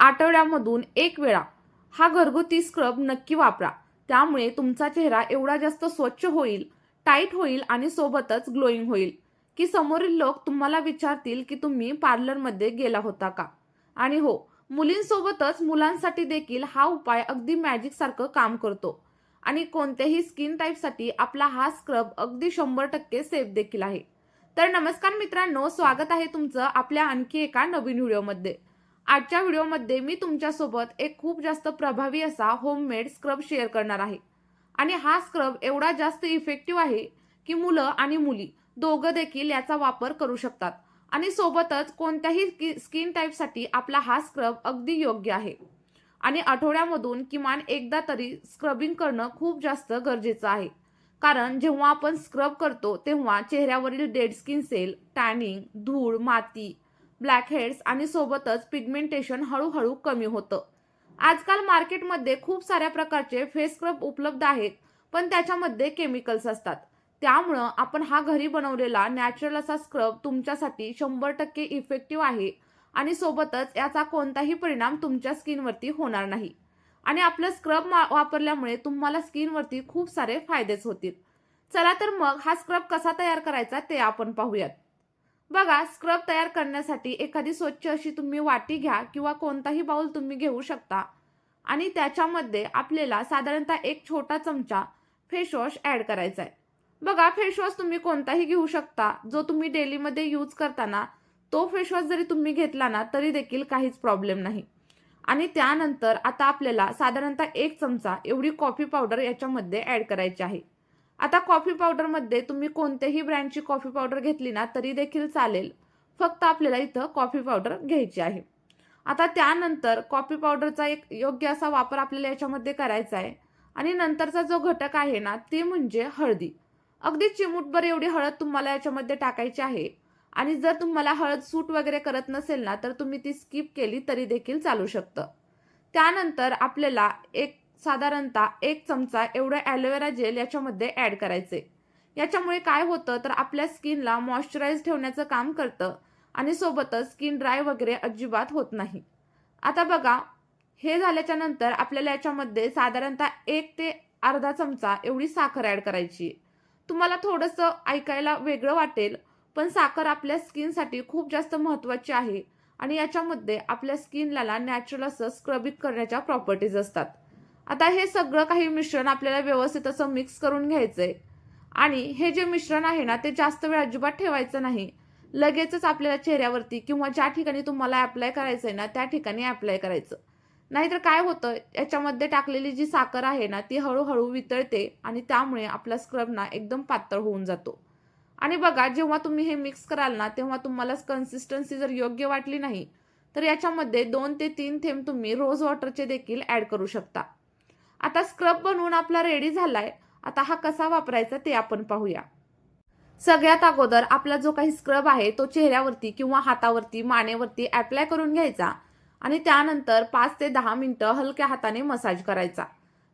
आठवड्यामधून एक वेळा. हा घरगुती स्क्रब नक्की वापरा. त्यामुळे तुमचा चेहरा एवढा जास्त स्वच्छ होईल टाईट होईल आणि सोबतच ग्लोईंग होईल. की समोरील लोक तुम्हाला विचारतील की तुम्ही पार्लरमध्ये गेला होता का? आणि हो मुलींसोबतच मुलांसाठी देखील हा उपाय अगदी मॅजिक सारखं काम करतो. आणि कोणत्याही स्किन टाईपसाठी आपला हा स्क्रब अगदी शंभर टक्के सेफ देखील आहे. तर नमस्कार मित्रांनो स्वागत आहे तुमचं आपल्या आणखी एका नवीन व्हिडिओमध्ये आजच्या व्हिडिओमध्ये मी तुमच्यासोबत एक खूप जास्त प्रभावी असा होममेड स्क्रब शेअर करणार आहे. आणि हा स्क्रब एवढा जास्त इफेक्टिव्ह आहे की मुलं आणि मुली दोघं देखील याचा वापर करू शकतात. आणि सोबतच कोणत्याही स्किन टाईपसाठी आपला हा स्क्रब अगदी योग्य आहे. आणि आठवड्यामधून किमान एकदा तरी स्क्रबिंग करणं खूप जास्त गरजेचं आहे. कारण जेव्हा आपण स्क्रब करतो तेव्हा चेहऱ्यावरील डेड स्किन सेल टॅनिंग धूळ माती ब्लॅकहेड्स आणि सोबतच पिगमेंटेशन हळूहळू कमी होतं. आजकाल मार्केटमध्ये खूप साऱ्या प्रकारचे फेस स्क्रब उपलब्ध आहेत पण त्याच्यामध्ये केमिकल्स असतात. त्यामुळं आपण हा घरी बनवलेला नॅचरल असा स्क्रब तुमच्यासाठी शंभर टक्के इफेक्टिव्ह आहे आणि सोबतच याचा कोणताही परिणाम तुमच्या स्किनवरती होणार नाही. आणि आपलं स्क्रब वापरल्यामुळे तुम्हाला स्किनवरती खूप सारे फायदेच होतील. चला तर मग हा स्क्रब कसा तयार करायचा ते आपण पाहूयात. बघा स्क्रब तयार करण्यासाठी एखादी स्वच्छ अशी तुम्ही वाटी घ्या किंवा कोणताही बाउल तुम्ही घेऊ शकता. आणि त्याच्यामध्ये आपल्याला साधारणतः एक छोटा चमचा फेसवॉश ॲड करायचा आहे. बघा फेसवॉश तुम्ही कोणताही घेऊ शकता. जो तुम्ही डेलीमध्ये यूज करताना तो फेसवॉश जरी तुम्ही घेतला ना तरी देखील काहीच प्रॉब्लेम नाही. आणि त्यानंतर आता आपल्याला साधारणतः एक चमचा एवढी कॉफी पावडर याच्यामध्ये ॲड करायची आहे. आता कॉफी पावडरमध्ये तुम्ही कोणत्याही ब्रँडची कॉफी पावडर घेतली ना तरी देखील चालेल. फक्त आपल्याला इथं कॉफी पावडर घ्यायची आहे. आता त्यानंतर कॉफी पावडरचा एक योग्य असा वापर आपल्याला याच्यामध्ये करायचा आहे. आणि नंतरचा जो घटक आहे ना ते म्हणजे हळदी. अगदी चिमूटभर एवढी हळद तुम्हाला याच्यामध्ये टाकायची आहे. आणि जर तुम्हाला हळद सूट वगैरे करत नसेल ना तर तुम्ही ती स्किप केली तरी देखील चालू शकतं. त्यानंतर आपल्याला एक साधारणतः एक चमचा एवढं ॲलोवेरा जेल याच्यामध्ये ॲड करायचे. याच्यामुळे काय होतं तर आपल्या स्किनला मॉइश्चराईज ठेवण्याचं काम करतं आणि सोबतच स्किन ड्राय वगैरे अजिबात होत नाही. आता बघा हे झाल्याच्यानंतर आपल्याला याच्यामध्ये साधारणतः एक ते अर्धा चमचा एवढी साखर ॲड करायची. तुम्हाला थोडंसं ऐकायला वेगळं वाटेल पण साखर आपल्या स्किनसाठी खूप जास्त महत्त्वाची आहे आणि याच्यामध्ये आपल्या स्किनला नॅचरल असं स्क्रबिंग करण्याच्या प्रॉपर्टीज असतात. आता हे सगळं काही मिश्रण आपल्याला व्यवस्थित असं मिक्स करून घ्यायचं आहे आणि हे जे मिश्रण आहे ना ते जास्त वेळ अजिबात ठेवायचं नाही. लगेचच आपल्याला चेहऱ्यावरती किंवा ज्या ठिकाणी तुम्हाला अप्लाय करायचं आहे ना त्या ठिकाणी अप्लाय करायचं. नाहीतर काय होतं याच्यामध्ये टाकलेली जी साखर आहे ना ती हळूहळू वितळते आणि त्यामुळे आपला स्क्रब ना एकदम पातळ होऊन जातो. आणि बघा जेव्हा तुम्ही हे मिक्स कराल ना तेव्हा तुम्हाला कन्सिस्टन्सी जर योग्य वाटली नाही तर याच्यामध्ये दोन ते तीन थेंब तुम्ही रोज वॉटरचे देखील ॲड करू शकता. आता स्क्रब बनवून आपला रेडी झालाय. आता हा कसा वापरायचा ते आपण पाहूया. सगळ्यात अगोदर आपला जो काही स्क्रब आहे तो चेहऱ्यावरती किंवा हातावरती मानेवरती अप्लाय करून घ्यायचा. आणि त्यानंतर पाच ते दहा मिनटं हलक्या हाताने मसाज करायचा.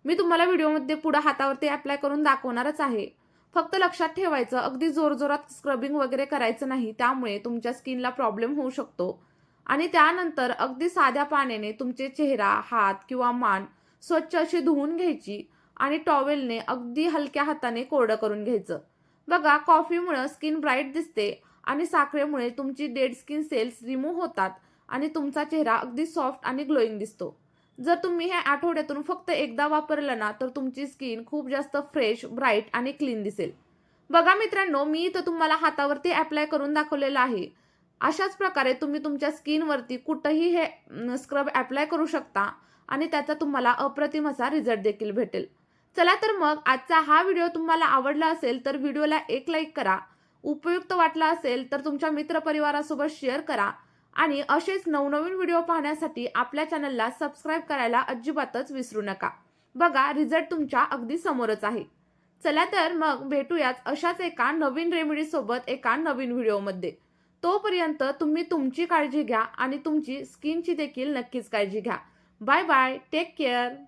मी तुम्हाला व्हिडिओमध्ये पुढं हातावरती अप्लाय करून दाखवणारच आहे. फक्त लक्षात ठेवायचं अगदी जोरजोरात स्क्रबिंग वगैरे करायचं नाही त्यामुळे तुमच्या स्किनला प्रॉब्लेम होऊ शकतो. आणि त्यानंतर अगदी साध्या पाण्याने तुमचे चेहरा हात किंवा मान स्वच्छ अशी धुवून घ्यायची आणि टॉवेलने अगदी हलक्या हाताने कोरडं करून घ्यायचं. बघा कॉफीमुळं स्किन ब्राईट दिसते आणि साखरेमुळे तुमची डेड स्किन सेल्स रिमूव्ह होतात आणि तुमचा चेहरा अगदी सॉफ्ट आणि ग्लोईंग दिसतो. जर तुम्ही हे आठवड्यातून फक्त एकदा वापरलं ना तर तुमची स्किन खूप जास्त फ्रेश ब्राईट आणि क्लीन दिसेल. बघा मित्रांनो मी इथं तुम्हाला हातावरती अप्लाय करून दाखवलेलं आहे. अशाच प्रकारे तुम्ही तुमच्या स्किनवरती कुठंही हे स्क्रब अप्लाय करू शकता. आणि त्याचा तुम्हाला अप्रतिम असा रिझल्ट देखील भेटेल. चला तर मग आजचा हा व्हिडिओ तुम्हाला आवडला असेल तर व्हिडिओला एक लाईक करा. उपयुक्त वाटला असेल तर तुमच्या मित्रपरिवारासोबत शेअर करा. आणि असेच नवनवीन व्हिडिओ पाहण्यासाठी आपल्या चॅनलला सबस्क्राईब करायला अजिबातच विसरू नका. बघा रिझल्ट तुमच्या अगदी समोरच आहे. चला तर मग भेटूयाच अशाच एका नवीन रेमेडीसोबत एका नवीन व्हिडिओमध्ये तोपर्यंत तुम्ही तुमची काळजी घ्या आणि तुमची स्किनची देखील नक्कीच काळजी घ्या. Bye bye. Take care.